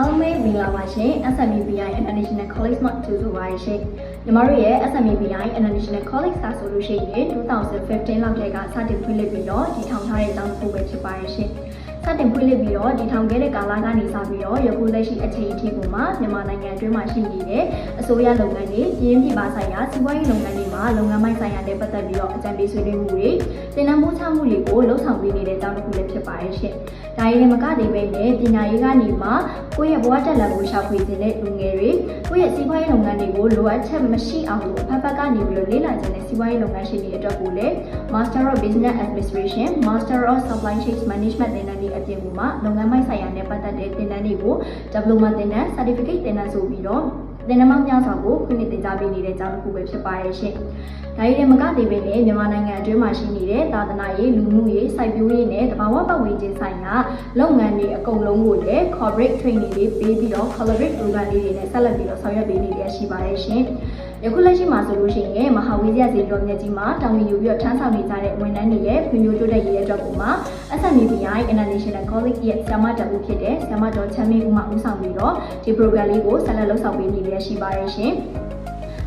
အားလုံးပဲမင်္ဂလာပါရှင် SMEBI International College မှာကြိုဆိုပါရရှင်ညီမတို့ရဲ့ SMEBI International College ကဆိုလို့ရှိရင်2015လောက်တည်းကစတင်ဖွင့်လှစ်ပြီးတော့တည်ထောင်ထားတဲ့ကျောင်းတစ်ခုပဲဖြစ်ပါရရှင်စ တင်ဖွင့်လှစ်ပြီးတော့တည်ထောင်ခဲ့တဲ့ကာလကနေစပြီးတော့ယခုလက်ရှိအချိန်အထိကိုမှမြန်မာနိုင်ငံအတွင်းမှာရှိနေတဲ့အစိုးရလုပ်ငန်းတွေပြည်ရင်းပြည်ပဆိုင်ရာစီးပွားရေးလုပ်ငန်းတွေမှာလုပ်ငန်းပိုင်းဆိုင်ရာနဲ့ပတ်သက်ပြီးတော့အကြံပေးဆွေးနွေးမှုတွေသင်တန်းပို့ချမှုတွေကိုလှုပ်ဆောင်ပေးနေတဲ့ကျောင်းတစ်ခုလည်းဖြစ်ပါရရှင်ဒါရည်မကသေးပဲနဲ့ပညာရေးကနေမှကိုယ့်ရဲ့ဘဝတက်လန်ကိုရှာဖွေနေတဲ့လူငယ်တွေကိုယ့်ရဲ့စီးပွားရေးလုပ်ငန်းတွေကိုလိုအပ်ချက်မရှိအောင်လို့ဖက်ဖက်ကနေပြီးတော့လေ့လာခြင်းနဲ့စီးပွားရေးလုပ်ငန်းရှင်တွေအတွက်ကိုလည်း Master of Business Administration, Master of Supply Chain Management သင်တန်းတွေအပြင်မှာလုပ်ငန်းပိုင်းဆိုင်ရာနဲ့ပတ်သက်တဲ့သင်တန်းတွေကို Diploma သင်တန်း Certificate သင်တန်းဆိုပြီးတော့သင်တန်းပေါင်းများစွာကိုခွင့်ပြုသင်ကြားပေးနေတဲ့ကျောင်းတစ်ခုပဲဖြစ်ပါရဲ့ရှင်။ဒါရီမကသေးပေမဲ့မြန်မာနိုင်ငံအတွင်းမှာရှိနေတဲ့သာသနာရေးလူမှုရေးစိုက်ပျိုးရေးနဲ့တဘာ ဝပတ်ဝန်းကျင်ဆိုင်ရာလုပ်ငန်းတွေအကုန်လုံးကိုလည်း corporate training တွေပေးပြီးတော့ collaborate program လေးတွေနဲ့ဆက်လက်ပြီးတော့ဆောင်ရွက်ပေးနေရရှိပါရဲ့ရှင်။ယခုလက်ရှိမှာဆိုလို့ရှိရင်မဟာဝိဇ္ဇာစေတော်မြတ်ကြီးမှာတောင်ဝင်ယူပြီးတော့ထမ်းဆောင်နေကြတဲ့ဝန်ထမ်းတွေရဲ့ဖွံ့ဖြိုးတိုးတက်ရေးအတွက်ကိုမှ SMEBI International College ရဲ့ဆရာမတအုပ်ဖြစ်တဲ့ဆရာမတော်ချမ်းမင်းဦးမှဦးဆောင်ပြီးတော့ဒီ program လေးကိုဆက်လက်လှုပ်ဆောင်ပေးနေရရှိပါရဲ့ရှင်။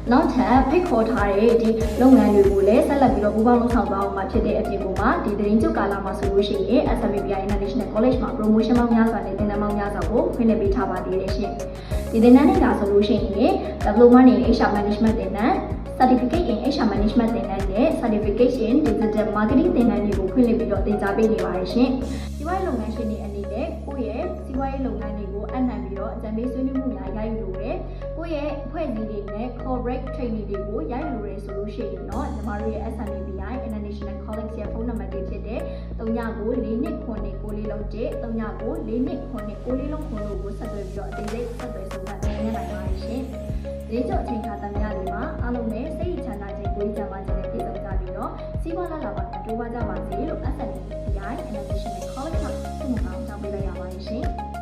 နောက်ထပ်ဖိတ်ခေါ်ထားတဲ့ဒီလုပ်ငန်းတွေကိုလည်းဆက်လက်ပြီးတော့ပူးပေါင်းလုပ်ဆောင်သွားအောင်မှာဖြစ်တဲ့အပြင်ကိုမှဒီသတင်းကျုပ်ကာလမှာဆိုလို့ရှိရင် SMEBI International College မှာ promotion ပေါင်းများစွာနဲ့သင်တန်းပေါင်းများစွာကိုဖွင့်လှစ်ပေးထားပါသေးတယ်ရှင်။ဒီသင်တန်းတွေကဆိုလို့ရှိရင် Diploma in HR Management သင်တန်း Certificate in HR Management သင်တန်းနဲ့ Certificate in Digital Marketing သင်တန်းတွေကိုဖွင့်လှစ်ပြီးတော့သင်ကြားပေးနေပါတယ်ရှင်။စီးပွားရေးလုပ်ငန်းရှင်တွေအနေနဲ့ကိုယ့်ရဲ့စီး ပွားရေးလုပ်ငန်းတွေကိုအနှံပြီးတော့အကြံပေးဆွေးနွေးမှုများရယူလို့ရတယ်။ကိုယ့်ရဲ့အဖွဲ့အစည်းတွေနဲ့ corporate training တွေကိုရယူလို့ရဆိုလို့ရှိရင်တော့ညီမတို့ရဲ့ SMEBI International College ရဲ့ဖုန်းနံပါတ်တွေဖြစ်တဲ့3994နှစ်ခွန်နဲ့6လေးလုံးတဲ့3994နှစ်ခွန်နဲ့6လေးလုံးခွန်တို့ကိုဆက်သွယ်ပြီးတော့အသေးစိတ်ဆက်သွယ်ဆုံးဖြတ်နိုင်နိုင်ပါတယ်ရှင်။ဒီကြောင့်အချိန်ခါသမယတွေမှာအားလုံးနဲ့စိတ်ချမ်းသာခြင်းကိုယ်ကြမ်းပါခြင်းနဲ့ပြည့်စုံကြပြီးတော့စီးပွားလာလာပါတိုးပွားကြပါစေလို့ Design Innovation and College မှာပြုမှုအောင်ကြောင်းပေးလိုက်ရပါတယ်ရှင်။